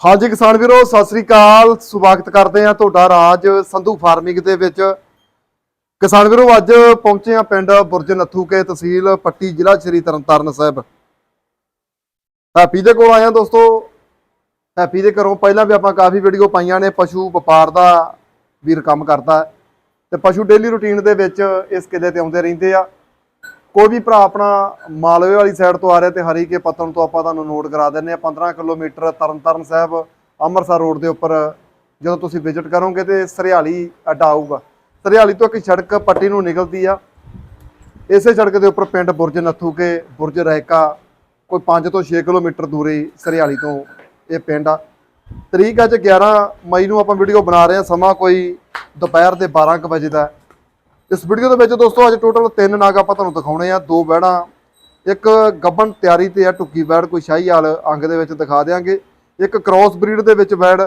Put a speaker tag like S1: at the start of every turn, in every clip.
S1: ਹਾਂਜੀ ਕਿਸਾਨ ਵੀਰੋ, ਸਤਿ ਸ੍ਰੀ ਅਕਾਲ। ਸਵਾਗਤ ਕਰਦੇ ਆ ਤੁਹਾਡਾ ਰਾਜ ਸੰਧੂ ਫਾਰਮਿੰਗ ਦੇ ਵਿੱਚ। ਕਿਸਾਨ ਵੀਰੋ, ਅੱਜ ਪਹੁੰਚੇ ਆ ਪਿੰਡ ਬੁਰਜ ਨੱਥੂਕੇ ਤਹਿਸੀਲ ਪੱਟੀ ਜ਼ਿਲ੍ਹਾ ਸ਼੍ਰੀ ਤਰਨਤਾਰਨ ਸਾਹਿਬ। ਹੈਪੀ ਦੇ ਕੋਲ ਆਇਆ ਦੋਸਤੋ। ਹੈਪੀ ਦੇ ਘਰੋਂ ਪਹਿਲਾਂ ਵੀ ਆਪਾਂ ਕਾਫੀ ਵੀਡੀਓ ਪਾਈਆਂ ਨੇ। ਪਸ਼ੂ ਵਪਾਰ ਦਾ ਵੀਰ ਕੰਮ ਕਰਦਾ ਹੈ। ਤੇ ਪਸ਼ੂ ਡੇਲੀ ਰੁਟੀਨ ਦੇ ਵਿੱਚ ਇਸ ਕਿਲੇ ਤੇ ਆਉਂਦੇ ਰਹਿੰਦੇ ਆ। ਕੋਈ ਵੀ ਭਰਾ ਆਪਣਾ ਮਾਲਵੇ ਵਾਲੀ ਸਾਈਡ ਤੋਂ ਆ ਰਿਹਾ ਤੇ ਹਰੀਕੇ ਪੱਤਨ ਤੋਂ ਆਪਾਂ ਤੁਹਾਨੂੰ ਨੋਟ ਕਰਾ ਦਿੰਨੇ ਆ 15 ਕਿਲੋਮੀਟਰ ਤਰਨਤਾਰਨ ਸਾਹਿਬ, ਅੰਮ੍ਰਿਤਸਰ ਰੋਡ ਦੇ ਉੱਪਰ ਜਦੋਂ ਤੁਸੀਂ ਵਿਜ਼ਿਟ ਕਰੋਗੇ ਤੇ ਸਰਿਆਲੀ ਅੱਡਾ ਆਊਗਾ। ਸਰਿਆਲੀ ਤੋਂ ਇੱਕ ਸੜਕ ਪੱਟੀ ਨੂੰ ਨਿਕਲਦੀ ਆ। ਇਸੇ ਸੜਕ ਦੇ ਉੱਪਰ ਪਿੰਡ ਬੁਰਜ ਨੱਥੂ ਕੇ, ਬੁਰਜ ਰਹਿਕਾ ਕੋਈ 5 ਤੋਂ 6 ਕਿਲੋਮੀਟਰ ਦੂਰੀ ਸਰਿਆਲੀ ਤੋਂ ਇਹ ਪਿੰਡ ਆ। ਤਰੀਕ ਅੱਜ 11 ਮਈ ਨੂੰ ਆਪਾਂ ਵੀਡੀਓ ਬਣਾ ਰਹੇ ਹਾਂ। ਸਮਾਂ ਕੋਈ ਦੁਪਹਿਰ ਦੇ 12 ਕੁ ਵਜੇ ਦਾ। ਇਸ ਵੀਡੀਓ ਦੇ ਵਿੱਚ ਦੋਸਤੋ ਅੱਜ ਟੋਟਲ ਤਿੰਨ ਨਾਗ ਆਪਾਂ ਤੁਹਾਨੂੰ ਦਿਖਾਉਣੇ ਆ ਦੋ ਬੈੜਾਂ ਇੱਕ ਗੱਬਨ ਤਿਆਰੀ ਤੇ ਆ ਟੁੱਕੀ ਬੈੜ ਕੋਈ ਸ਼ਾਹੀ ਵਾਲ ਅੰਗ ਦੇ ਵਿੱਚ ਦਿਖਾ ਦੇਾਂਗੇ ਇੱਕ ਕ੍ਰਾਸ ਬਰੀਡ ਦੇ ਵਿੱਚ ਬੈੜ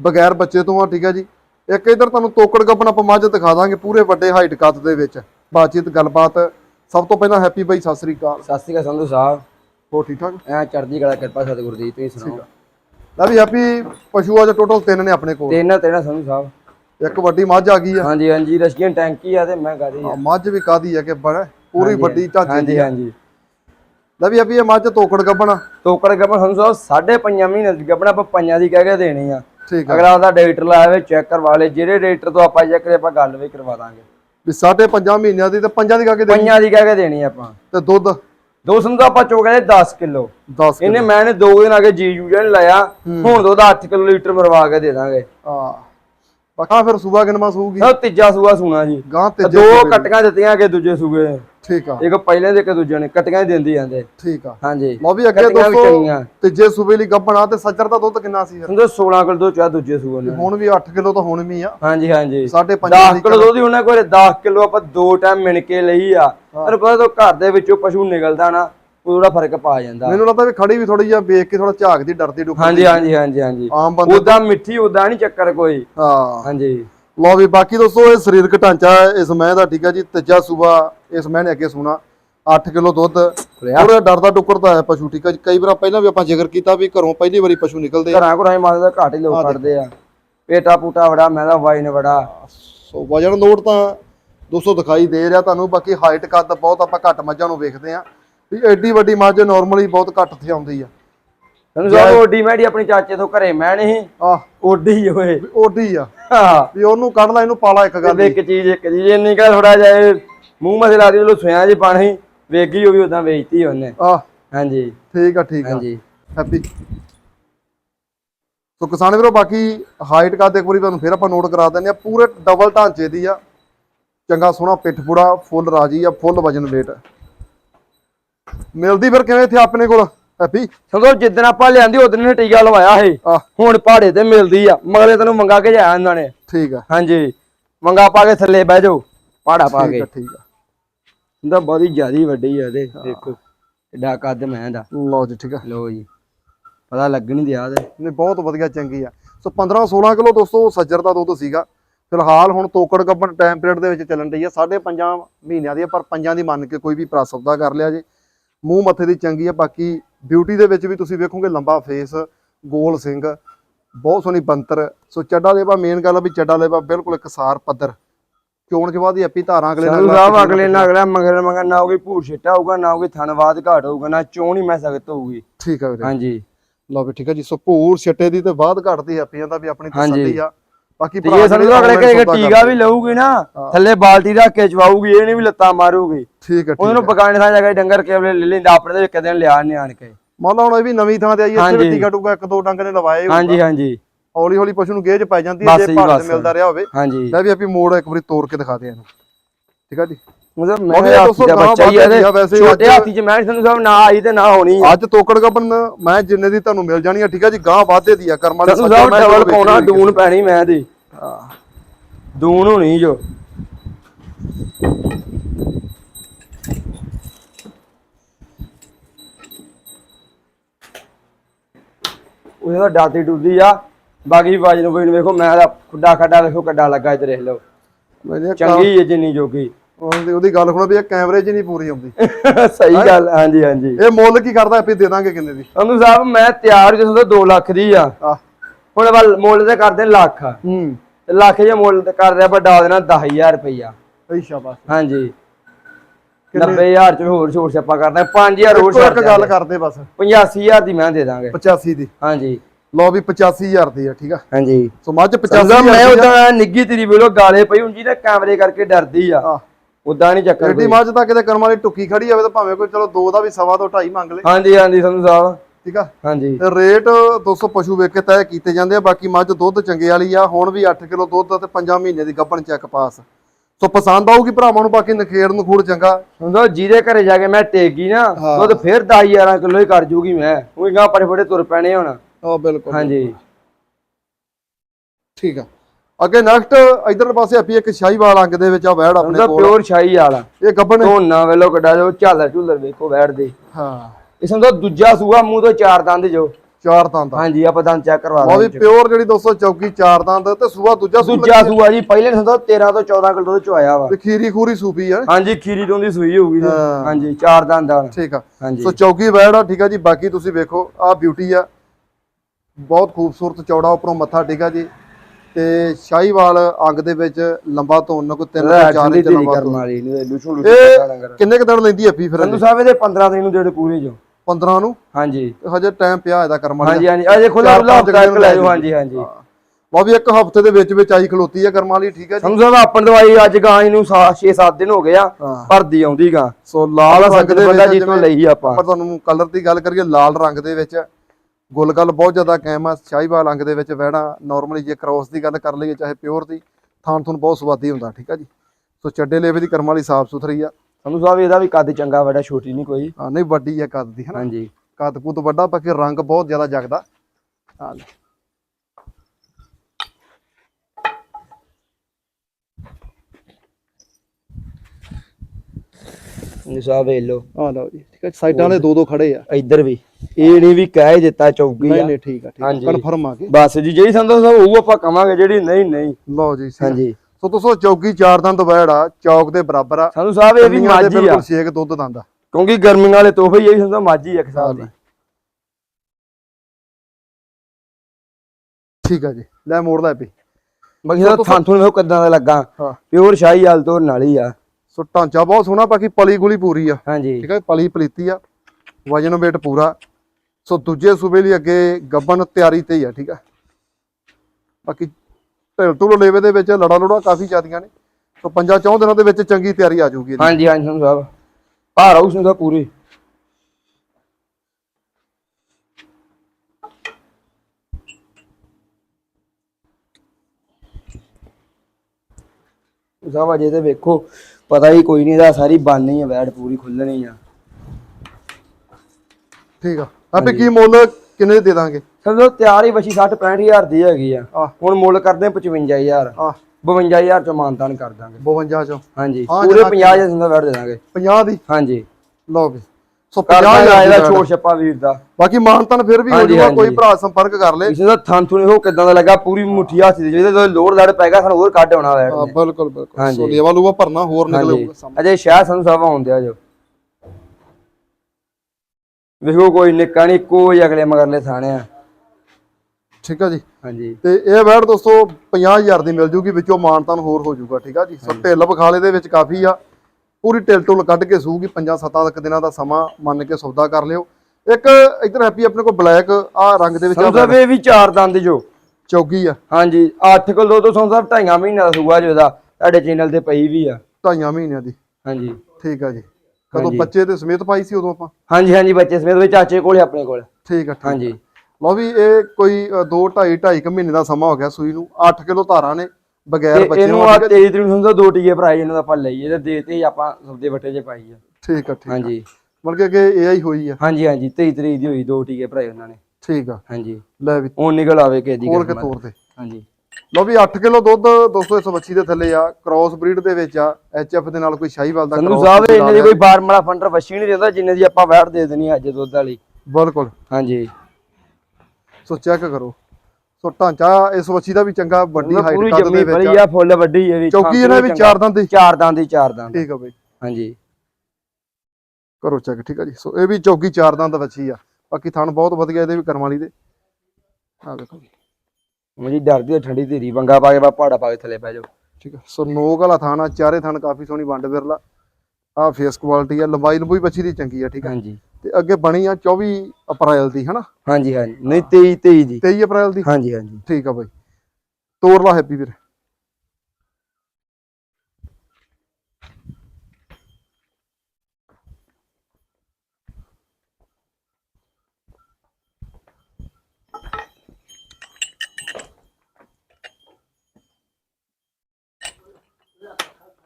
S1: ਬਗੈਰ ਬੱਚੇ ਤੋਂ ਆ ਠੀਕ ਹੈ ਜੀ। ਇੱਕ ਇਧਰ ਤੁਹਾਨੂੰ ਤੋਕੜ ਗੱਬਨ ਆਪਾਂ ਮੱਝ ਦਿਖਾ ਦਾਂਗੇ ਪੂਰੇ ਵੱਡੇ ਹਾਈਟ ਕੱਦ ਦੇ ਵਿੱਚ। ਬਾਤਚੀਤ ਗੱਲਬਾਤ। ਸਭ ਤੋਂ ਪਹਿਲਾਂ ਹੈਪੀ ਬਾਈ ਸਤਿ ਸ੍ਰੀ ਅਕਾਲ।
S2: ਸਤਿ ਸ਼੍ਰੀ ਅਕਾਲ ਸੰਧੂ ਸਾਹਿਬ।
S1: ਹੋ ਠੀਕ ਠਾਕ?
S2: ਐ ਚੜਦੀ ਕਲਾ ਕਿਰਪਾ ਸਤਿਗੁਰੂ ਦੀ ਤੁਸੀਂ ਸੁਣਾਓ?
S1: ਲੈ ਵੀ ਹੈਪੀ ਪਸ਼ੂ ਅੱਜ ਟੋਟਲ ਤਿੰਨ ਨੇ ਆਪਣੇ ਕੋਲ।
S2: ਤਿੰਨ ਤਿੰਨ ਸੰਧੂ ਸਾਹਿਬ।
S1: ਇੱਕ ਵੱਡੀ ਮੱਝ ਆ ਗਈ ਆ।
S2: ਹਾਂਜੀ ਹਾਂਜੀ ਰਸ਼ੀਅਨ ਟੈਂਕੀ ਆ ਤੇ ਮੈਂ ਗਾਦੀ
S1: ਆ, ਮੱਝ ਵੀ ਕਾਦੀ ਆ ਕਿ ਬੜਾ ਪੂਰੀ ਵੱਡੀ ਢਾਂਚੇ
S2: ਹਾਂਜੀ
S1: ਦੀ
S2: ਹਾਂਜੀ।
S1: ਲੈ ਵੀ ਹੈਪੀ ਇਹ ਮੱਝ ਤੋਕੜ ਗੱਬਨ
S2: ਤੋਕੜ ਗੱਬਣ ਸੰਧੂ ਸਾਹਿਬ ਸਾਢੇ ਪੰਜਾਂ ਮਹੀਨੇ ਦੀ ਗੱਬਣ ਆਪਾਂ ਪੰਜਾਂ ਦੀ ਕਹਿ ਕੇ ਦੇਣੀ ਆ।
S1: ਠੀਕ ਆ।
S2: ਅਗਲਾ ਉਹਦਾ ਡਾਕਟਰ ਲਾਇਆ ਵੇ ਚੈੱਕ ਕਰਵਾ ਲੇ ਜਿਹੜੇ ਡਾਕਟਰ ਤੋਂ ਆਪਾਂ ਚੈੱਕ ਕਰੇ ਆਪਾਂ ਗੱਲ ਵੀ ਕਰਵਾ ਦਾਂਗੇ।
S1: ਵੀ ਸਾਢੇ ਪੰਜਾਂ ਮਹੀਨਿਆਂ ਦੀ ਤੇ ਪੰਜਾਂ ਦੀ ਕਾ ਕੇ ਦੇ
S2: ਪੰਜਾਂ ਦੀ ਕਹਿ ਕੇ ਦੇਣੀ ਆਪਾਂ।
S1: ਤੇ ਦੁੱਧ?
S2: ਦੋ ਸੰਧੂ ਆਪਾਂ ਚੋਗੇ 10 ਕਿਲੋ।
S1: 10
S2: ਇਹਨੇ ਮੈਂ ਨੇ ਦੋ ਦਿਨ ਅਗੇ ਜੀ ਯੂ ਜਨ ਲਾਇਆ। ਹੁਣ ਦੁੱਧ 8 ਕਿਲੋ ਲੀਟਰ ਮਰਵਾ ਕੇ ਦੇ ਦਾਂਗੇ।
S1: ਆ ਬਾਕਾ ਫਿਰ ਸੂਬਾ ਕਿਨਮਾ ਸੂਗੀ?
S2: ਸਭ ਤੀਜਾ ਸੂਆ ਸੁਣਾ ਜੀ।
S1: ਗਾਂ ਤੇ
S2: ਦੋ ਕਟੀਆਂ ਦਿੱਤੀਆਂ ਅੱਗੇ ਦੂਜੇ ਸੂਗੇ
S1: ਠੀਕ ਆ।
S2: ਇੱਕ ਪਹਿਲੇ ਦੇ ਇੱਕ ਦੂਜੇ ਨੇ। ਕਟੀਆਂ ਹੀ ਦਿੰਦੀ ਜਾਂਦੇ।
S1: ਠੀਕ ਆ।
S2: ਹਾਂਜੀ।
S1: ਲਓ ਵੀ ਅੱਗੇ ਦੋਸਤੋ। ਤੀਜੇ ਸੂਬੇ ਲਈ ਗੱਬਣਾ ਤੇ ਸੱਜਰ ਦਾ ਦੁੱਧ ਕਿੰਨਾ ਸੀ ਫਿਰ?
S2: ਸਮਝੋ 16 ਕਿਲੋ ਚਾਹ ਦੂਜੇ ਸੂਏ ਨੇ।
S1: ਹੁਣ ਵੀ 8 ਕਿਲੋ ਤਾਂ ਹੁਣ ਵੀ ਆ।
S2: ਹਾਂਜੀ ਹਾਂਜੀ।
S1: ਸਾਢੇ ਪੰਜਾਂ
S2: 10 ਕਿਲੋ ਦੁੱਧ ਹੀ ਉਹਨਾਂ ਕੋਲ 10 ਕਿਲੋ ਆਪਾਂ ਦੋ ਟਾਈਮ ਮਿਣ ਕੇ ਲਈ ਆ। ਪਰ ਪਤਾ ਤੋਂ ਘਰ ਦੇ ਵਿੱਚੋਂ ਪਸ਼ੂ ਨਿਕਲਦਾ ਨਾ। ਥੋੜਾ ਫ਼ਰਕ ਪਾ ਜਾਂਦਾ।
S1: ਮੈਨੂੰ ਲੱਗਦਾ ਵੀ ਖੜੀ ਵੀ ਥੋੜੀ ਜਿਹਾ ਵੇਖ ਕੇ ਥੋੜਾ ਝਾਕਦੀ ਡਰਦੀ ਡੁੱਕ
S2: ਹਾਂਜੀ ਹਾਂਜੀ ਹਾਂਜੀ ਹਾਂਜੀ।
S1: ਆਮ ਬੰਦੇ
S2: ਉਦਾਂ ਮਿੱਠੀ ਉਦਾਂ ਨਹੀਂ ਚੱਕਰ ਕੋਈ।
S1: ਹਾਂ।
S2: ਹਾਂਜੀ।
S1: ਲਓ ਵੀ ਬਾਕੀ ਦੋਸਤੋ ਇਹ ਸਰੀਰਕ ਢਾਂਚਾ ਇਸ ਮਹਿ ਦਾ ਠੀਕ ਹੈ ਜੀ ਤੀਜਾ ਸੂਬਾ ਇਸ ਮਹਿ ਨੇ ਅੱਗੇ ਸੁਣਾ। 8 ਕਿਲੋ ਦੁੱਧ। ਥੋੜਾ ਡਰਦਾ ਟੁਕਰਦਾ ਹੈ ਪਸ਼ੂ ਠੀਕ ਹੈ ਕਈ ਵਾਰ ਪਹਿਲਾਂ ਵੀ ਆਪਾਂ ਜ਼ਿਕਰ ਕੀਤਾ ਵੀ ਘਰੋਂ ਪਹਿਲੀ ਵਾਰੀ ਪਸ਼ੂ ਨਿਕਲਦੇ
S2: ਘਰਾਂ ਘਰਾਂ ਮਾਦੇ ਦਾ ਘਾਟ ਹੀ ਲੋਕ ਕੱਢਦੇ ਆ। ਪੇਟਾ ਪੂਟਾ ਬੜਾ ਮੈਦਾ ਵਾਈਨ ਬੜਾ
S1: ਸੋ ਵਜਨ ਲੋਡ ਤਾਂ 200 ਦਿਖਾਈ ਦੇ ਰਿਹਾ ਤੁਹਾਨੂੰ ਬਾਕੀ ਹਾਈਟ ਕੱਦ ਬਹੁਤ ਆਪਾਂ ਘੱਟ ਮੱਝਾਂ ਨੂੰ ਵੇਖਦੇ ਆ। ਵੀ ਐਡੀ ਵੱਡੀ ਮੱਝ ਨਾਰਮਲੀ ਬਹੁਤ ਘੱਟ ਇੱਥੇ ਆਉਂਦੀ ਆ।
S2: ਤੈਨੂੰ ਸਾਹਿਬ ਓਡੀ ਮੈਡੀ ਆਪਣੀ ਚਾਚੇ ਤੋਂ ਘਰੇ ਮੈਂ ਨਹੀਂ।
S1: ਆਹ।
S2: ਓਡੀ
S1: ਵੀ ਓਡੀ ਆ।
S2: ਹਾਂ।
S1: ਵੀ ਉਹਨੂੰ ਕੱਢ ਲੈ ਇਹਨੂੰ ਪਾਲਾ ਇੱਕ ਗੱਲ
S2: ਤੇ ਇੱਕ ਚੀਜ਼ ਇੱਕ ਚੀਜ਼ ਇੰਨੀ ਕਾ ਥੋੜਾ ਜਿਹਾ ਮੂੰਹ ਮਸੇ ਲਾ ਦੀ ਲੋ ਸੁਆ ਜੀ ਪਾਣੀ ਵੇਗੀ ਉਹ ਵੀ ਉਦਾਂ ਵੇਚਤੀ ਉਹਨੇ।
S1: ਆਹ।
S2: ਹਾਂਜੀ।
S1: ਠੀਕ ਆ ਠੀਕ ਆ।
S2: ਹਾਂਜੀ।
S1: ਹੈਪੀ ਸੋ ਕਿਸਾਨ ਵੀਰੋ ਬਾਕੀ ਹਾਈਟ ਕੱਦ ਇੱਕ ਵਾਰੀ ਤੁਹਾਨੂੰ ਫਿਰ ਆਪਾਂ ਨੋਟ ਕਰਾ ਦਿੰਦੇ ਆ ਪੂਰੇ ਡਬਲ ਢਾਂਚੇ ਦੀ ਆ। ਚੰਗਾ ਸੋਹਣਾ ਪਿੱਠ ਪੂੜਾ ਫੁੱਲ ਰਾਜੀ ਆ ਫੁੱਲ ਵਜਨ weight ਮਿਲਦੀ ਫਿਰ ਕਿਵੇਂ ਇੱਥੇ ਆਪਣੇ ਕੋਲ? ਹੈਪੀ?
S2: ਸਮਝੋ ਜਿੱਦਣ ਆਪਾਂ ਲਿਆਂਦੀ ਉਦੋਂ ਨੇ ਟੀਕਾ ਲਵਾਇਆ ਸੀ।
S1: ਆਹ।
S2: ਹੁਣ ਪਹਾੜੇ ਤੇ ਮਿਲਦੀ ਆ। ਮਗਲੇ ਤੈਨੂੰ ਮੰਗਾ ਕੇ ਜਾਇਆ ਇਹਨਾਂ ਨੇ।
S1: ਠੀਕ ਆ।
S2: ਹਾਂਜੀ। ਮੰਗਾ ਪਾ ਕੇ ਥੱਲੇ ਬਹਿ ਜਾਓ। ਪਹਾੜਾ ਪਾ
S1: ਠੀਕ
S2: ਕੇ।
S1: ਆ ਠੀਕ ਆ।
S2: ਇਹਦਾ ਬੜੀ ਜਿਆਦੀ ਵੱਡੀ ਆ ਇਹਦੇ। ਦੇਖੋ ਏਡਾ ਕੱਦ ਮੈਂ ਦਾ।
S1: ਲਓ ਜੀ ਠੀਕ ਆ।
S2: ਲੋ ਜੀ। ਪਤਾ ਲੱਗ ਨਹੀਂ ਦਿਆ ਤੇ
S1: ਨਹੀਂ ਬਹੁਤ ਵਧੀਆ ਚੰਗੀ ਆ। ਸੋ 15 16 ਕਿਲੋ ਦੋਸਤੋ ਸੱਜਰ ਦਾ ਦੁੱਧ ਸੀਗਾ। ਫਿਲਹਾਲ ਹੁਣ ਤੋਕੜ ਗੱਬਣ ਟਾਈਮ ਪੀਰੀਅਡ ਦੇ ਵਿੱਚ ਚੱਲਣ ਰਹੀ ਆ। ਸਾਢੇ ਪੰਜਾਂ ਮਹੀਨਿਆਂ ਦੀ ਆ, ਪਰ ਪੰਜਾਂ ਦੀ ਮੰਨ ਕੇ ਕੋਈ ਵੀ ਭਰਾ ਸੌਦਾ ਕਰ ਲਿਆ ਜੇ। ਮੂੰਹ ਮੱਥੇ ਦੀ ਚੰਗੀ ਆ ਬਾਕੀ ਬਿਊਟੀ ਦੇ ਵਿੱਚ ਵੀ ਤੁਸੀਂ ਵੇਖੋਗੇ ਲੰਬਾ ਫੇਸ ਗੋਲ ਸਿੰਘ ਬਹੁਤ ਸੋਹਣੀ ਬੰਤਰ ਸੋ ਚੱਡਾ ਲੇਵਾ ਮੇਨ ਗੱਲ ਆ ਵੀ ਚੱਡਾ ਲੇਵਾ ਬਿਲਕੁਲ ਇਕਸਾਰ ਪੱਧਰ। ਚੋਣ ਜਵਾਦੀ ਆਪੀ ਧਾਰਾਂ ਅਗਲੇ
S2: ਸੰਧੂ ਸਾਹਿਬ ਅਗਲੇ ਨਾਲ ਅਗਲਾ ਮਗਰ ਮਗਰ ਨਾ ਹੋਗੀ ਭੂਰ ਛਿੱਟਾ ਹੋਊਗਾ ਨਾ ਹੋਗੀ ਥਣਵਾਦ ਘਾਟ ਹੋਊਗਾ ਨਾ ਚੋਣ ਹੀ ਮੈਂ ਸਖਤ ਹੋਊਗੀ।
S1: ਠੀਕ ਆ ਵੀਰੇ।
S2: ਹਾਂਜੀ।
S1: ਲਓ ਵੀ ਠੀਕ ਆ ਜੀ। ਸੋ ਭੂਰ ਛੱਟੇ ਦੀ ਤੇ ਬਾਅਦ ਘਟਦੀ ਆਪੀਆਂ ਦਾ ਵੀ ਆਪਣੀ। ਤਸੱਲੀ ਆ। ਬਾਕੀ
S2: ਤੇ ਇਹ ਸੰਧੂ ਸਾਹਿਬ ਅਗਲੇ ਕੇ ਟੀਕਾ ਵੀ ਲਊਗੀ ਨਾ ਥੱਲੇ ਬਾਲਟੀ ਰੱਖ ਕੇ ਚਵਾਊਗੀ ਇਹ ਨਹੀਂ ਵੀ ਲੱਤਾਂ ਮਾਰੂਗੀ।
S1: ਠੀਕ ਹੈ
S2: ਉਹਨਾਂ ਪਕਾਣੇ ਥਾਂ ਜਾ ਕੇ ਡੰਗਰ ਕੇਵਲੇ ਲੈ ਲੈਂਦਾ ਆਪਣੇ ਦੇ ਇੱਕ ਦਿਨ ਲਿਆ ਨਹੀਂ ਆਣ ਕੇ।
S1: ਮੰਨ ਲਾ ਹੁਣ ਇਹ ਵੀ ਨਵੀਂ ਥਾਂ ਤੇ ਆਈ ਇੱਥੇ ਵੀ। ਟੀਕਾ ਟੂਕਾ ਇੱਕ ਦੋ ਡੰਗ ਨੇ ਲਵਾਏ
S2: ਹਾਂਜੀ ਹਾਂਜੀ।
S1: ਹੌਲੀ ਹੌਲੀ ਪਸ਼ੂ ਨੂੰ ਗੇਜ ਪੈ ਜਾਂਦੀ ਹੈ ਜੇ ਭਾਰਤ। ਮਿਲਦਾ ਰਿਹਾ ਹੋਵੇ।
S2: ਹਾਂਜੀ।
S1: ਲੈ ਵੀ ਆਪੀ ਮੋੜ ਇੱਕ ਵਾਰੀ ਤੋੜ ਕੇ ਦਿਖਾ ਦੇ ਇਹਨੂੰ। ਠੀਕ ਆ ਜੀ।
S2: ਮਤਲਬ ਮੈਂ
S1: ਦੋਸਤੋ
S2: ਦਾ ਬੱਚਾ ਹੀ
S1: ਗਿਆ ਵੈਸੇ
S2: ਛੋਟੇ। ਹਾਥੀ ਚ ਮੈਂ ਸੰਧੂ ਸਾਹਿਬ ਨਾ ਆਈ ਤੇ ਨਾ ਹੋਣੀ ਆ।
S1: ਅੱਜ ਤੋਕੜ ਗੱਬਨ ਮੈਂ ਜਿੰਨੇ ਦੀ ਤੁਹਾਨੂੰ ਮਿਲ ਜਾਣੀ ਆ ਠੀਕ ਆ ਜੀ ਗਾਂ ਵਾਧੇ ਦੀ ਆ ਕਰਮਾਂ ਦੇ
S2: ਸੰਧੂ
S1: ਸੱਜਣ
S2: ਸਾਹਿਬ
S1: ਮੈਂ
S2: ਡਬਲ
S1: ਤੁਹਾਨੂੰ
S2: ਪਾਉਣਾ
S1: ਵੇਖੀ
S2: ਦੂਨ ਪੈਣੀ ਮੈਂ ਦੀ
S1: ਹਾਂ।
S2: ਦੂਨ ਹੋਣੀ ਜੋ ਉਹਦਾ ਡਾਤੀ ਡੁੱਦੀ ਆ ਬਾਕੀ ਵਜਨ ਵਜਨ ਵੇਖੋ ਮੈਂ ਦਾ ਖੁੱਡਾ ਖੱਡਾ ਵੇਖੋ ਕੱਡਾ ਲੱਗਾ ਦੇਖ ਲਓ ਚੰਗੀ ਹੈ ਜਿੰਨੀ ਜੋਗੀ
S1: ਉਹਦੀ ਉਹਦੀ ਗੱਲ ਸੁਣੋ ਵੀ ਇਹ ਕੈਮਰੇ 'ਚ ਨਹੀਂ ਪੂਰੀ ਆਉਂਦੀ।
S2: ਸਹੀ ਗੱਲ ਹਾਂਜੀ ਹਾਂਜੀ।
S1: ਇਹ ਮੁੱਲ ਕੀ ਕਰਦਾ ਆਪੇ ਦੇ ਦਾਂਗੇ ਕਿੰਨੇ ਦੀ?
S2: ਸੰਧੂ ਸਾਹਿਬ ਮੈਂ ਤਿਆਰ ਜਿਸ ਦਾ 2 ਲੱਖ ਦੀ ਆ। ਹੁਣ ਵੱਲ ਮੁੱਲ ਤੇ ਕਰਦੇ ਲੱਖ।
S1: ਹੂੰ।
S2: ਤੇ ਲੱਖ ਜੇ ਮੁੱਲ ਤੇ ਕਰਦੇ ਆਪਾਂ ਡਾ ਦੇਣਾ 10000 ਰੁਪਈਆ।
S1: ਸਹੀ ਸ਼ਾਬਾਸ਼।
S2: ਹਾਂਜੀ। 90000 ਚ ਹੋਰ ਛੋਟ ਛਾਪਾ ਕਰਦਾ 5000 ਹੋਰ ਛੱਡ
S1: ਇੱਕ ਗੱਲ ਕਰਦੇ ਬਸ।
S2: 85000 ਦੀ ਮੈਂ ਦੇ ਦਾਂਗੇ।
S1: 85 ਦੀ।
S2: ਹਾਂਜੀ।
S1: ਲਓ ਵੀ 85000 ਦੀ ਆ ਠੀਕ ਆ?
S2: ਹਾਂਜੀ।
S1: ਸੋ ਮੱਝ
S2: ਸਮਝਾ
S1: 85000
S2: ਮੈਂ ਉਦਾਂ ਨਿੱਗੀ ਤੇਰੀ ਵੇਲੋ ਗਾਲੇ ਪਈ ਹੁੰਦੀ ਨਾ ਕੈਮਰੇ ਕਰਕੇ ਡਰਦੀ ਆ। ਉਦਾਂ ਨਹੀਂ ਚੱਕਰ
S1: ਐਡੀ। ਮੱਝ ਤਾਂ ਕਿਤੇ ਕਰਮ ਵਾਲੀ ਟੁੱਕੀ ਖੜੀ ਜਾਵੇ ਤਾਂ ਭਾਵੇਂ ਕੋਈ ਚਲੋ ਦੋ ਦਾ ਵੀ ਸਵਾ ਤੋਂ ਢਾਈ ਮੰਗ ਲੇ।
S2: ਹਾਂਜੀ ਹਾਂਜੀ ਸੰਧੂ ਸਾਹਿਬ।
S1: ਠੀਕ ਆ?
S2: ਹਾਂਜੀ।
S1: ਤੇ ਰੇਟ 200 ਪਸ਼ੂ ਵੇਖ ਕੇ ਤੈਅ ਕੀਤੇ ਜਾਂਦੇ ਆ ਬਾਕੀ ਮੱਝ ਦੁੱਧ ਚੰਗੇ ਵਾਲੀ ਆ ਹੁਣ ਵੀ 8 ਕਿਲੋ ਦੁੱਧ ਤੇ 5 ਮਹੀਨੇ ਦੀ ਗੱਭਣ ਚੈੱਕ ਪਾਸ ਸੋ ਪਸੰਦ ਆਊਗੀ ਭਰਾਵਾਂ ਨੂੰ ਬਾਕੀ ਨਖੇੜ ਨਖੂੜ ਚੰਗਾ।
S2: ਸੰਧੂ ਜਿਹਦੇ ਘਰੇ ਜਾ ਕੇ ਮੈਂ ਟੇਕੀ ਨਾ। ਦੁੱਧ ਫੇਰ 10 11 ਕਿਲੋ ਹੀ ਕਰ ਜੂਗੀ ਮੈਂ। ਉਹ ਗਾਂ ਪੜੇ ਫੜੇ ਤੁਰ ਪੈਣੇ ਹੁਣ।
S1: ਆ ਬਿਲਕੁਲ
S2: ਹਾਂਜੀ।
S1: ਠੀਕ ਆ। ਅੱਗੇ ਨੈਕਸਟ ਇਧਰਲੇ ਪਾਸੇ ਆਪੀ ਇੱਕ ਸ਼ਾਹੀਵਾਲ ਅੰਗ ਦੇ ਵਿੱਚ ਆ ਵੈੜ ਆਪਣੇ ਕੋਲ
S2: ਪਿਓਰ ਸ਼ਾਹੀ ਵਾਲਾ
S1: ਇਹ ਗੱਭਣ ਹੈ।
S2: ਧੋਨਾ ਵੇਲੋ ਕੱਢਾ ਜੋ ਝਾਲਰ ਝੁਲਰ ਵੇਖੋ ਬੈਠਦੇ
S1: ਹਾਂ।
S2: ਇਹ ਸੰਧੂ ਦੂਜਾ ਸੂਆ ਮੂੰਹ ਤੋਂ ਚਾਰ ਦੰਦ ਜੋ।
S1: ਚਾਰ ਦੰਦ
S2: ਹਾਂਜੀ ਆਪਾਂ ਦੰਦ ਚੈੱਕ ਕਰਵਾ
S1: ਉਹ ਵੀ ਪਿਓਰ ਜਿਹੜੀ 200 ਚੌਕੀ ਚਾਰ ਦੰਦ ਤੇ ਸੂਆ ਦੂਜਾ ਸੂ
S2: ਦੂਜਾ ਸੂਆ ਜੀ ਪਹਿਲੇ ਨੇ ਸੰਧੂ 13 ਤੋਂ 14 ਕਿਲੋ ਦੁੱਧ ਚੁਆਇਆ ਵਾ।
S1: ਤੇ ਖੀਰੀ ਖੂਰੀ ਸੂਪੀ ਆ
S2: ਹਾਂਜੀ ਖੀਰੀ ਤੋਂ ਦੀ ਸੂਈ ਹੋਊਗੀ। ਹਾਂਜੀ ਚਾਰ ਦੰਦ ਆ।
S1: ਠੀਕ ਆ।
S2: ਹਾਂਜੀ।
S1: ਸੋ ਚੌਕੀ ਵੈੜ ਆ ਠੀਕ ਆ ਜੀ। ਬਾਕੀ ਤੁਸੀਂ ਵੇਖੋ ਆ ਬਿਊਟੀ ਆ। ਬਹੁਤ ਖੂਬਸੂਰਤ ਚੌੜਾ ਉੱਪਰੋਂ ਮੱਥਾ ਠੀਕ ਆ ਜੀ। ਤੇ ਸ਼ਾਹੀਵਾਲ ਅੰਗ ਦੇ ਵਿੱਚ ਲੰਬਾ ਧੋਣ ਨੂੰ ਕੋਈ 3 ਤੋਂ 4
S2: ਠੰਡੀ
S1: ਇੰਚ ਲੰਬਾ ਧੋਣ।
S2: ਵਾਲੀ ਨੂੰ ਲੁਛੂ ਲੁਛੂ
S1: ਕਿੰਨੇ ਕੁ ਦਿਨ ਲੈਂਦੀ ਫੀ ਫਿਰ
S2: ਸੰਧੂ ਸਾਹਿਬ ਇਹਦੇ 15 ਦਿਨ ਨੂੰ ਜਿਹੜੇ ਪੂਰੇ ਜੋ।
S1: 15 ਨੂੰ?
S2: ਹਾਂਜੀ।
S1: ਤੇ ਹਜੇ ਟਾਈਮ ਪਿਆ ਇਹਦਾ ਕਰਮ ਵਾਲੀ
S2: ਹਾਂਜੀ ਹਾਂਜੀ। ਅਜੇ ਖੁੱਲਾ ਖੁੱਲਾ ਹਫਤਾ ਇੱਕ ਲੈ ਜਾਓ। ਹਾਂਜੀ ਹਾਂਜੀ।
S1: ਉਹ ਵੀ ਇੱਕ ਹਫ਼ਤੇ ਦੇ ਵਿੱਚ ਵਿੱਚ ਆਈ ਖਲੋਤੀ ਆ ਕਰਮ ਵਾਲੀ ਠੀਕ ਆ ਜੀ?
S2: ਸੰਧੂ ਸਾਹਿਬ ਆਪਣ ਦਵਾਈ ਅੱਜ ਗਾਂ ਨੂੰ 6-7 ਦਿਨ ਹੋ ਗਏ ਆ
S1: ਹਾਂ।
S2: ਭਰਦੀ ਆਉਂਦੀ ਗਾਂ।
S1: ਸੋ ਲਾਲ ਰੰਗ ਦੇ
S2: ਬੰਦਾ
S1: ਵਿੱਚ ਜਿਵੇਂ
S2: ਲਈ ਆਪਾਂ।
S1: ਆਪਾਂ ਤੁਹਾਨੂੰ ਕਲਰ ਦੀ ਗੱਲ ਕਰੀਏ ਲਾਲ ਰੰਗ ਦੇ ਵਿੱਚ ਗੁੱਲਗਲ ਬਹੁਤ ਜ਼ਿਆਦਾ ਕਾਇਮ ਆ ਸ਼ਾਹੀਵਾਲ ਅੰਗ ਦੇ ਵਿੱਚ ਵਹਿਣਾ ਨਾਰਮਲੀ ਜੇ ਕ੍ਰੋਸ ਦੀ ਗੱਲ ਕਰ ਲਈਏ ਚਾਹੇ ਪਿਓਰ ਦੀ ਥਾਣ ਤੁਹਾਨੂੰ ਬਹੁਤ ਸਵਾਦੀ ਹੁੰਦਾ ਠੀਕ ਆ ਜੀ? ਸੋ ਚੱਡੇ ਲੇਵੇ ਦੀ ਕਰਮ ਵਾਲੀ ਸਾਫ਼ ਸੁਥਰੀ ਆ।
S2: ਸੰਧੂ ਸਾਹਿਬ ਇਹਦਾ ਵੀ ਕੱਦ ਚੰਗਾ ਵੱਡਾ ਛੋਟੀ ਨਹੀਂ ਕੋਈ।
S1: ਹਾਂ, ਨਹੀਂ ਵੱਡੀ ਆ ਕੱਦ ਦੀ ਹਨਾ
S2: ਹਾਂਜੀ।
S1: ਕੱਦ ਕੁੱਦ ਵੱਡਾ ਬਾਕੀ ਰੰਗ ਬਹੁਤ ਜ਼ਿਆਦਾ ਜਗਦਾ। ਆ
S2: ਸੰਧੂ ਸਾਹਿਬ ਵੇਖ ਲਓ।
S1: ਆ ਲਓ ਜੀ ਠੀਕ ਹੈ ਸਾਈਡਾਂ ਵਾਲੇ ਦੋ ਦੋ ਖੜੇ ਆ।
S2: ਇੱਧਰ ਵੀ। ਇਹ ਨਹੀਂ ਵੀ ਕਹਿ ਦਿੱਤਾ ਚੌਕੀ
S1: ਨਹੀਂ
S2: ਆ।
S1: ਨਹੀਂ ਠੀਕ ਆ ਠੀਕ
S2: ਹਾਂਜੀ।
S1: ਕਨਫਰਮ ਆ ਕੇ।
S2: ਬਸ ਜੀ ਜਿਹੜੀ ਸੰਧੂ ਸਾਹਿਬ ਉਹ ਆਪਾਂ ਕਵਾਂਗੇ ਜਿਹੜੀ ਨਹੀਂ ਨਹੀਂ।
S1: ਲਓ ਜੀ ਸਹੀ।
S2: ਹਾਂਜੀ।
S1: ਸੋ ਦੋਸਤੋ ਚੌਕੀ ਚਾਰ ਦੰਦ ਵੈੜ ਆ ਚੌਕ ਦੇ ਬਰਾਬਰ ਆ।
S2: ਸੰਧੂ ਸਾਹਿਬ ਇਹ ਵੀ
S1: ਕੰਨੀਆਂ ਦੇ
S2: ਮਾਝੀ ਆ।
S1: ਬਿਲਕੁਲ ਛੇਕ ਦੁੱਧ ਦੰਦ ਆ।
S2: ਕਿਉਂਕਿ ਗਰਮੀਆਂ ਵਾਲੇ ਤੋਹਫੇ ਹੀ ਇਹ ਸੰਧੂ ਮਾਝੀ ਇੱਕ ਹਿਸਾਬ ਦੀ।
S1: ਠੀਕ ਆ ਜੀ। ਲੈ ਮੋੜ ਲੈ ਪਈ
S2: ਬਾਕੀ ਦਾ ਥਾਂ ਥੂਣ ਵੇਖੋ ਕਿਦਾਂ ਦਾ ਲੱਗਾ।
S1: ਹਾਂ।
S2: ਪਿਓਰ ਸ਼ਾਹੀ ਹਾਲ ਤੋਂ ਨਾਲ ਆ।
S1: ਸੋ ਢਾਂਚਾ ਬਹੁਤ ਸੋਹਣਾ ਬਾਕੀ ਪਲੀ ਗੁਲੀ ਪੂਰੀ ਆ।
S2: ਹਾਂਜੀ।
S1: ਠੀਕ ਹੈ ਪਲੀ ਪਲੀਤੀ ਆ। ਵਜਨ weight ਪੂਰਾ। ਸੋ ਦੂਜੇ ਸੂਬੇ ਲਈ ਅੱਗੇ ਗੱਬਨ ਤਿਆਰੀ ਤੇ ਹੀ ਆ ਠੀਕ ਆ। ਬਾਕੀ ਢਿਲ ਢੁਲ ਲੇਵੇ ਦੇ ਵਿੱਚ ਲੜਾ ਲੋੜਾ ਕਾਫੀ ਜ਼ਿਆਦੀਆਂ ਨੇ। ਸੋ ਪੰਜਾਂ ਚੌਂ ਦਿਨਾਂ ਦੇ ਵਿੱਚ ਚੰਗੀ ਤਿਆਰੀ ਆ ਜਾਊਗੀ ਇਹਦੀ।
S2: ਹਾਂਜੀ ਹਾਂਜੀ ਸੰਧੂ ਸਾਹਿਬ। ਭਾਰ ਆਉ ਸੰਧੂ ਸਾਹਿਬ ਪੂਰੀ। ਸਾਹਿਬ ਅਜੇ ਤੇ ਵੇਖੋ। ਪਤਾ ਹੀ ਕੋਈ ਨਹੀਂ ਦਾ ਸਾਰੀ ਬਾਨੀ ਹੈ ਵੈੜ ਪੂਰੀ ਖੁੱਲਣੀ ਆ।
S1: ਠੀਕ ਆ। ਆਪੇ ਕੀ ਮੁੱਲ ਕਿੰਨੇ ਦੇ ਦਾਂਗੇ?
S2: ਸਮਝੋ ਤਿਆਰ ਹੀ ਬਚੀ 60 65000 ਦੀ ਹੈਗੀ ਆ।
S1: ਆਹ।
S2: ਹੁਣ ਮੁੱਲ ਕਰਦੇ 55000
S1: ਆ
S2: 52000 ਚੋਂ ਮਾਨਤਾਨ ਕਰ ਦਾਂਗੇ।
S1: 52 ਚੋਂ।
S2: ਹਾਂਜੀ।
S1: ਹਾਂ,
S2: ਪੂਰੇ
S1: ਜਨਾਬ।
S2: 50000 ਸੰਦਾ ਵੈੜ ਦੇ ਦਾਂਗੇ।
S1: 50 ਦੀ?
S2: ਹਾਂਜੀ।
S1: ਲਓ ਵੀ। ਸੋ
S2: ਕਰ
S1: 50
S2: ਦਾਂਗੇ ਇਹਦਾ
S1: ਹਜ਼ਾਰ
S2: ਛੋਟ ਛੱਪਾ ਵੀਰ ਦਾ।
S1: ਬਾਕੀ ਮਾਨਤਨ ਫਿਰ ਵੀ ਹੋ
S2: ਹਾਂਜੀ।
S1: ਕੋਈ ਭਰਾ ਸੰਪਰਕ ਕਰ ਲੇ।
S2: ਇਸ ਦਾ ਥਾਂ ਥੁਣੇ ਹੋ ਕਿਦਾਂ ਦਾ ਲੱਗਾ ਪੂਰੀ ਮੁੱਠੀ ਹੱਥ ਦੀ ਜਿਹਦੇ ਲੋੜ ਲੜ ਪੈ ਗਿਆ ਸਾਨੂੰ ਹੋਰ ਕੱਢ ਆਉਣਾ ਵੈੜ
S1: ਹਾਂ, ਬਿਲਕੁਲ ਬਿਲਕੁਲ। ਸੋ ਲੇਵਾ ਲੂਵਾ ਭਰਨਾ ਹੋਰ ਨਿਕਲੇਗਾ
S2: ਅਜੇ ਸ਼ਾਇਦ ਸਾਨੂੰ ਸਭ ਆਉਂਦੇ ਆ ਜੋ। ਵੇਖੋ ਕੋਈ ਨਿੱਕਾ ਨਹੀਂ ਕੋਈ ਅਗਲੇ ਮਗਰਲੇ ਥਾਣੇ ਆ।
S1: ਠੀਕ ਆ ਜੀ।
S2: ਹਾਂਜੀ।
S1: ਤੇ ਇਹ ਵੈੜ ਦੋਸਤੋ 50000 ਦੀ ਮਿਲ ਜੂਗੀ ਵਿੱਚੋਂ ਮਾਨਤਨ ਹੋਰ ਹੋ ਜਾਊਗਾ ਠੀਕ ਆ ਜੀ? ਸੋ ਢਿੱਲ ਬਖਾਲੇ ਦੇ ਵਿੱਚ ਕਾਫੀ ਆ। ਪੂਰੀ ਢਿੱਲ ਢੁੱਲ ਕੱਢ ਕੇ ਸੂਗੀ ਪੰਜਾਂ ਸੱਤਾਂ ਤੱਕ ਦਿਨਾਂ ਦਾ ਸਮਾਂ ਮੰਨ ਕੇ ਸੌਦਾ ਕਰ ਲਿਓ। ਇੱਕ ਇੱਧਰ ਹੈਪੀ ਆਪਣੇ ਕੋਲ ਬਲੈਕ ਆ ਰੰਗ ਦੇ ਵਿੱਚ ਆ
S2: ਸਾਨੂੰ ਸਾਹਿਬ ਇਹ ਵੀ ਚਾਰ ਦੰਦ ਜੋ।
S1: ਚੌਗੀ ਆ।
S2: ਹਾਂਜੀ 8 ਕਿਲੋ ਤੋਂ ਸਾਨੂੰ ਸਾਹਿਬ ਢਾਈਆਂ ਮਹੀਨਾ ਦਾ ਸੂਆ ਜੋ ਤੁਹਾਡੇ ਚੈਨਲ ਤੇ ਪਈ ਵੀ ਆ।
S1: ਢਾਈਆਂ ਮਹੀਨਿਆਂ ਦੀ।
S2: ਹਾਂਜੀ।
S1: ਠੀਕ ਆ ਜੀ। ਕਦੋਂ। ਬੱਚੇ ਤੇ ਸਮੇਤ ਪਾਈ ਸੀ ਉਦੋਂ ਆਪਾਂ?
S2: ਹਾਂਜੀ ਹਾਂਜੀ ਬੱਚੇ ਸਮੇਤ ਵਿੱਚ ਚਾਚੇ ਕੋਲੇ ਆਪਣੇ ਕੋਲ।
S1: ਠੀਕ ਆ
S2: ਹਾਂਜੀ।
S1: ਲਓ ਵੀ ਇਹ ਕੋਈ 2 2.5 2.5 ਮਹੀਨੇ ਦਾ ਸਮਾਂ ਹੋ ਗਿਆ ਸੂਈ ਨੂੰ। 8 ਕਿਲੋ ਧਾਰਾਂ ਨੇ। ਬਗੈਰ
S2: ਤੇ
S1: ਬੱਚੇ
S2: ਇਹਨੂੰ ਆ 23 ਤਰੀਕ ਨੂੰ ਦੋ ਟੀਕੇ ਭਰਾਏ ਇਹਨਾਂ ਦਾ ਆਪਾਂ ਲਈ ਇਹਦੇ ਦੇਤੇ ਆਪਾਂ ਸਬਦੇ ਵੱਟੇ 'ਚ ਪਾਈ ਆ।
S1: ਠੀਕ ਆ ਠੀਕ ਆ।
S2: ਹਾਂਜੀ।
S1: ਮਤਲਬ ਕਿ ਅੱਗੇ ਇਹ ਹੀ ਹੋਈ ਆ।
S2: ਹਾਂਜੀ ਹਾਂਜੀ 23 ਤਰੀਕ ਦੀ ਹੋਈ ਦੋ ਟੀਕੇ ਭਰਾਏ ਉਹਨਾਂ ਨੇ।
S1: ਠੀਕ ਆ।
S2: ਹਾਂਜੀ।
S1: ਲੈ ਵੀ।
S2: ਉਹ ਨਿਕਲ ਆਵੇ ਕਿਸੇ ਦੀ
S1: ਖੋਲ ਕੇ
S2: ਕਿਸਮਤ।
S1: ਤੋੜ ਦੇ।
S2: ਹਾਂਜੀ।
S1: ਲਓ ਵੀ 8 ਕਿਲੋ ਦੁੱਧ ਦੋਸਤੋ ਇਸ ਬੱਚੀ ਦੇ ਥੱਲੇ ਆ ਕ੍ਰਾਸ ਬਰੀਡ ਦੇ ਵਿੱਚ ਆ ਐਚਐਫ ਦੇ ਨਾਲ ਕੋਈ ਸ਼ਾਹੀਵਾਲ ਦਾ
S2: ਸੰਧੂ
S1: cross
S2: ਸਾਹਿਬ ਇਹਨਾਂ ਦੀ ਕੋਈ
S1: ਲਿਆ।
S2: ਫਾਰਮੂਲਾ ਫੰਡਰ ਵਸ਼ੀ ਨਹੀਂ ਦਿੰਦਾ ਜਿੰਨੇ ਦੀ ਆਪਾਂ ਵੈਟ ਦੇ ਦੇਣੀ ਅੱਜ ਦੁੱਧ ਵਾਲੀ।
S1: ਬਿਲਕੁਲ।
S2: ਹਾਂਜੀ।
S1: ਸੋ ਚੈੱਕ ਕਰੋ। ਸੋ ਢਾਂਚਾ ਇਸ ਵੱਛੀ ਦਾ ਵੀ ਚੰਗਾ ਵੱਡੀ ਹਾਈਟ ਕੱਦ ਦੇ ਵਿੱਚ
S2: ਬੜੀ
S1: ਆ।
S2: ਫੁੱਲ ਵੱਡੀ ਹੈ ਵੀ
S1: ਚੌਕੀ ਇਹਨਾਂ ਵੀ ਚਾਰ ਦੰਦ ਦੀ।
S2: ਚਾਰ ਦੰਦ ਦੀ ਚਾਰ ਦੰਦ।
S1: ਠੀਕ ਆ ਬਈ।
S2: ਹਾਂਜੀ।
S1: ਕਰੋ ਚੈੱਕ ਠੀਕ ਆ ਜੀ। ਸੋ ਇਹ ਵੀ ਚੌਕੀ ਚਾਰ ਦੰਦ ਵੱਛੀ ਆ। ਬਾਕੀ ਥਣ ਬਹੁਤ ਵਧੀਆ ਇਹਦੇ ਵੀ ਕਰਮ ਵਾਲੀ ਦੇ। ਆ ਦੇਖੋ ਜੀ।
S2: ਮੇਰੀ ਡਰਦੀ ਠੰਡੀ ਧੀਰੀ ਬੰਗਾ ਪਾ ਕੇ ਬਾ ਪਹਾੜਾ ਪਾ ਕੇ ਥੱਲੇ ਪੈ ਜਾਓ।
S1: ਠੀਕ ਆ। ਸੋ ਨੋਕ ਵਾਲਾ ਥਣ ਆ ਚਾਰੇ ਥਣ ਕਾਫੀ ਸੋਹਣੀ ਵੰਡ ਵਿਰਲਾ। ਆ ਫੇਸ ਕੁਆਲਿਟੀ ਆ ਲੰਬਾਈ ਲੰਬੂਈ ਵੱਛੀ ਦੀ ਚੰਗੀ ਆ ਠੀਕ ਆ।
S2: ਹਾਂਜੀ।
S1: ਤੇ ਅੱਗੇ ਬਣੀ ਆ 24 ਅਪ੍ਰੈਲ ਦੀ ਹਨਾ?
S2: ਹਾਂਜੀ ਹਾਂਜੀ। ਨਹੀਂ 23 23 ਦੀ।
S1: 23 ਅਪ੍ਰੈਲ ਦੀ?
S2: ਹਾਂਜੀ ਹਾਂਜੀ।
S1: ਠੀਕ ਆ ਬਾਈ। ਤੋਰ ਲਾ ਹੈਪੀ ਵੀਰ।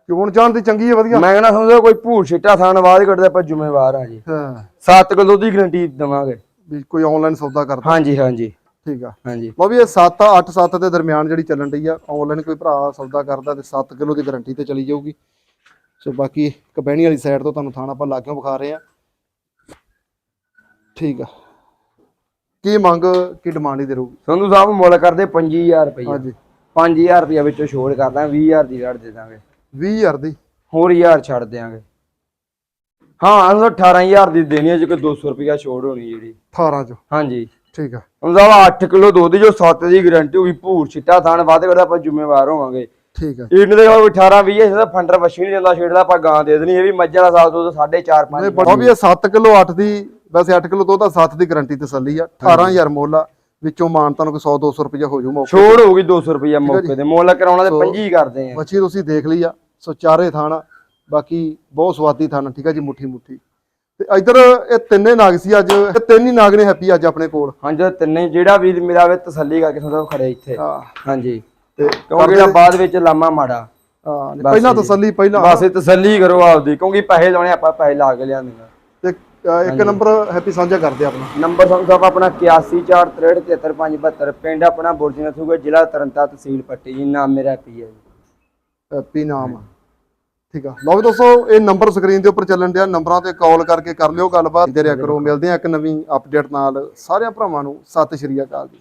S1: ਚੋਣ ਜਾਣ ਦੀ ਚੰਗੀ ਹੈ ਵਧੀਆ।
S2: ਮੈਂ ਕਹਿੰਦਾ ਸਮਝੋ ਕੋਈ ਭੂਰ ਛਿੱਟਾ ਥਾਣ ਬਾਅਦ ਕੱਢਦੇ ਆਪਾਂ ਜ਼ਿੰਮੇਵਾਰ ਆ ਜੀ।
S1: ਹਾਂ।
S2: 7 ਕਿਲੋ ਦੀ ਗਰੰਟੀ ਦਵਾਂਗੇ।
S1: ਵੀ ਕੋਈ ਆਨਲਾਈਨ ਸੌਦਾ ਕਰਦਾ
S2: ਹਾਂਜੀ ਹਾਂਜੀ।
S1: ਠੀਕ ਆ।
S2: ਹਾਂਜੀ।
S1: ਲਓ ਵੀ ਇਹ 7 8 7 ਦੇ ਦਰਮਿਆਨ ਜਿਹੜੀ ਚੱਲਣ ਰਹੀ ਆ ਆਨਲਾਈਨ ਕੋਈ ਭਰਾ ਸੌਦਾ ਕਰਦਾ ਤੇ 7 ਕਿਲੋ ਦੀ ਗਾਰੰਟੀ ਤੇ ਚਲੀ ਜਾਊਗੀ। ਸੋ ਬਾਕੀ ਕਬੈਣੀ ਵਾਲੀ ਸਾਈਡ ਤੋਂ ਤੁਹਾਨੂੰ ਥਾਣਾ ਆਪਾਂ ਲਾਗਿਓਂ ਵਿਖਾ ਰਹੇ ਆ। ਠੀਕ ਆ। ਕੀ ਮੰਗ ਕੀ ਡਿਮਾਂਡ ਹੀ ਦੇ ਰਹੂਗੀ?
S2: ਸੰਧੂ ਸਾਹਿਬ ਮੁੱਲ ਕਰਦੇ 25000 ਰੁਪਏ
S1: ਹਾਂਜੀ।
S2: 5000 ਰੁਪਏ ਵਿੱਚੋਂ ਛੋੜ ਕਰਦਾ 20000 ਦੀ ਰੜ ਦੇ ਦਾਂਗੇ।
S1: 20000 ਦੀ।
S2: ਹੋਰ 1000 ਛੱਡ ਦਿਆਂਗੇ। ਹਾਂ ਅੰਦਰ 18000 ਦੀ ਦੇਣੀ ਹੈ ਜੇ ਕੋਈ 200 ਰੁਪਇਆ ਛੋੜ ਹੋਣੀ ਜਿਹੜੀ
S1: 18 ਚ।
S2: ਹਾਂਜੀ।
S1: ਠੀਕ ਆ
S2: ਸਮਝਾਵਾ 8 ਕਿਲੋ ਦੁੱਧ ਦੀ ਜੋ 7 ਦੀ ਗਰੰਟੀ ਹੋਈ ਭੂਰ ਛਿੱਟਾ ਥਾਣ ਵੱਧ ਕਰਦਾ ਆਪਾਂ ਜ਼ਿੰਮੇਵਾਰ ਹੋਵਾਂਗੇ।
S1: ਠੀਕ ਆ
S2: ਇਹਨਾਂ ਦੇ ਕੋਈ 18 20 ਇਹਦਾ ਫੰਡਰ ਵਸ਼ੀ ਨਹੀਂ ਜਾਂਦਾ ਛੇੜਦਾ ਆਪਾਂ ਗਾਂ ਦੇ ਦੇਣੀ ਇਹ ਵੀ ਮੱਝਾਂ ਦਾ ਸਾਲ ਦੁੱਧ 4.5
S1: ਨਹੀਂ
S2: 5
S1: ਬੜਾ ਵੀ ਇਹ 7 ਕਿਲੋ 8 ਦੀ ਵੈਸੇ 8 ਕਿਲੋ ਤੋਂ ਤਾਂ 7 ਦੀ ਗਾਰੰਟੀ ਤਸੱਲੀ ਆ 18000 ਮੁੱਲ ਆ। ਵਿੱਚੋਂ ਮਾਨ ਤੁਹਾਨੂੰ ਕੋਈ 100 200 ਰੁਪਏ ਹੋ ਜੂ ਮੌਕੇ
S2: ਛੋੜ ਹੋਊਗੀ 200 ਰੁਪਇਆ ਮੌਕੇ ਤੇ। ਮੁੱਲ ਕਰਾਉਣਾ ਤੇ
S1: ਸੋ-
S2: 25 ਕਰਦੇ ਆ।
S1: ਮੱਛੀ ਤੁਸੀਂ ਦੇਖ ਲਈ ਆ। ਸੋ ਚਾਰੇ ਥਾਣਾ ਬਾਕੀ ਬਹੁਤ ਸਵਾਦੀ ਥਾਣਾ ਠੀਕ ਆ ਜੀ ਮੁੱਠੀ ਮੁੱਠੀ। ਤੇ ਇਧਰ ਇਹ ਤਿੰਨੇ ਨਾਗ ਸੀ ਅੱਜ। ਇਹ ਤਿੰਨ ਹੀ ਨਾਗ ਨੇ ਹੈਪੀ ਅੱਜ ਆਪਣੇ ਕੋਲ।
S2: ਹਾਂਜੀ ਤਿੰਨੇ ਜਿਹੜਾ ਵੀ ਮੇਰਾ ਵੇ ਤਸੱਲੀ ਕਰਕੇ ਸਮਝੋ ਖੜੇ ਇੱਥੇ।
S1: ਹਾਂ।
S2: ਹਾਂਜੀ।
S1: ਤੇ
S2: ਕਿਉਂਕਿ ਬਾਅਦ ਵਿੱਚ ਲਾਮਾ ਮਾੜਾ।
S1: ਹਾਂ, ਪਹਿਲਾਂ। ਤਸੱਲੀ ਪਹਿਲਾਂ
S2: ਬਸ ਤਸੱਲੀ ਕਰੋ ਆਪਦੀ ਕਿਉਂਕਿ ਪੈਸੇ ਲਾਉਣੇ ਆਪਾਂ ਪੈਸੇ ਲਾ ਕੇ ਲਿਆਂਦੇ
S1: ਤੇ ਇੱਕ ਨੰਬਰ ਹੈਪੀ ਸਾਂਝਾ ਕਰਦੇ ਆਪਣਾ।
S2: ਨੰਬਰ ਸਾਹਿਬ ਆਪਣਾ 8143373572 ਪਿੰਡ ਆਪਣਾ ਬੁਰਜੀਨਾ ਥੂਗਾ ਜ਼ਿਲ੍ਹਾ ਤਰਨਤਾਰਨ ਤਹਿਸੀਲ ਪੱਟੀ ਜੀ ਨਾਮ ਮੇਰਾ ਪੀ ਹੈ ਜੀ।
S1: ਹੈਪੀ ਨਾਮ। ਠੀਕ ਆ। ਲਓ ਵੀ ਦੋਸਤੋ ਇਹ ਨੰਬਰ ਸਕਰੀਨ ਦੇ ਉੱਪਰ ਚੱਲਣ ਡਿਆ ਨੰਬਰਾਂ ਤੇ ਕਾਲ ਕਰਕੇ ਕਰ ਲਿਓ ਗੱਲਬਾਤ। ਦੇ ਰਿਆ ਕਰੋ ਮਿਲਦੇ ਆ ਇੱਕ ਨਵੀਂ ਅਪਡੇਟ ਨਾਲ। ਸਾਰਿਆਂ ਭਰਾਵਾਂ ਨੂੰ ਸਤਿ ਸ਼੍ਰੀ ਅਕਾਲ ਜੀ।